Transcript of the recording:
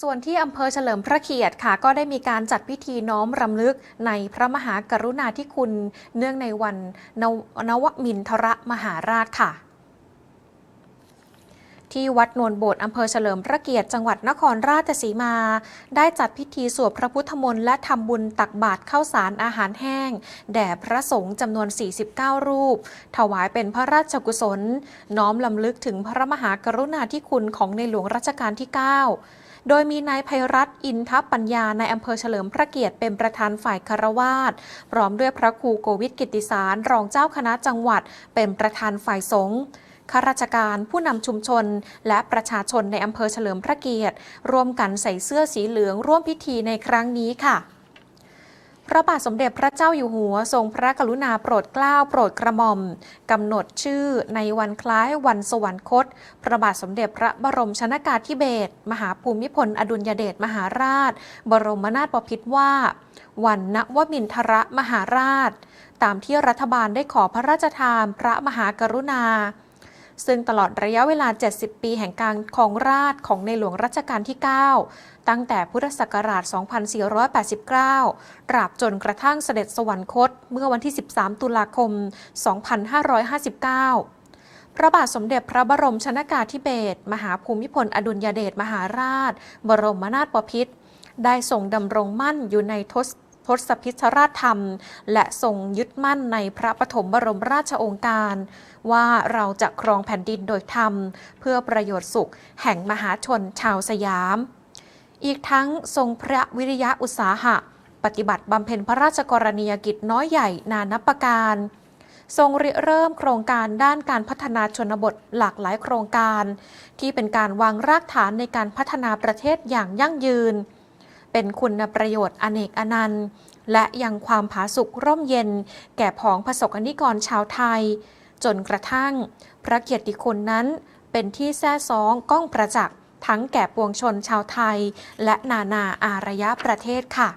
ส่วนที่อำเภอเฉลิมพระเกียรติค่ะ ก็ได้มีการจัดพิธีน้อมรำลึกในพระมหากรุณาธิคุณ เนื่องในวันนวนวมินทรมหาราชค่ะ ที่วัดนวลโบสถ์อำเภอเฉลิมพระเกียรติจังหวัดนครราชสีมา ได้จัดพิธีสวดพระพุทธมนต์และทำบุญตักบาตรข้าวสารอาหารแห้ง แด่พระสงฆ์จำนวน 49 รูป ถวายเป็นพระราชกุศล น้อมลำลึกถึงพระมหากรุณาธิคุณของในหลวงรัชกาลที่ 9โดยมีนายภัยรัตน์อินทปัญญาในอำเภอเฉลิมพระเกียรติเป็นประธานฝ่ายคารวาสพร้อมด้วยพระครูโกวิทกิติสาร รองเจ้าคณะจังหวัด เป็นประธานฝ่ายสงฆ์ ข้าราชการผู้นำชุมชน และประชาชนในอำเภอเฉลิมพระเกียรติ ร่วมกันใส่เสื้อสีเหลืองร่วมพิธีในครั้งนี้ค่ะพระบาทสมเด็จพระเจ้าอยู่หัวทรงพระกรุณาโปรดเกล้าโปรดกระหม่อมกำหนดชื่อในวันคล้ายวันสวรรคต พระบาทสมเด็จพระบรมชนากาธิเบศรมหาภูมิพลอดุลยเดชมหาราช บรมนาถบพิตรว่า วันนวมินทรมหาราช ตามที่รัฐบาลได้ขอพระราชทานพระมหากรุณา ซึ่งตลอดระยะเวลา 70 ปีแห่งการครองราชของในหลวงรัชกาลที่ 9 ตั้งแต่พุทธศักราช 2489 ตราบจนกระทั่งเสด็จสวรรคตเมื่อวันที่ 13 ตุลาคม 2559พระบาทสมเด็จพระบรมชนากาธิเบศรมหาภูมิพลอดุลยเดชมหาราช บรมนาถบพิตรได้ทรงดำรงมั่นอยู่ในทศ ทศพิธราชธรรม และทรงยึดมั่นในพระปฐมบรมราชองค์การ ว่าเราจะครองแผ่นดินโดยธรรม เพื่อประโยชน์สุขแห่งมหาชนชาวสยาม อีกทั้งทรงพระวิริยะอุตสาหะ ปฏิบัติบำเพ็ญพระราชกรณียกิจน้อยใหญ่นานับประการทรงริเริ่มโครงการด้านการพัฒนาชนบทหลากหลายโครงการ ที่เป็นการวางรากฐานในการพัฒนาประเทศอย่างยั่งยืน เป็นคุณประโยชน์อเนกอนันต์ และยังความผาสุกร่มเย็น แก่ผองประสบกนิกรชาวไทย จนกระทั่ง พระเกียรติคุณนั้นเป็นที่แท้ซ้องก้องประจักษ์ทั้งแก่ปวงชนชาวไทย และนานาอารยประเทศค่ะ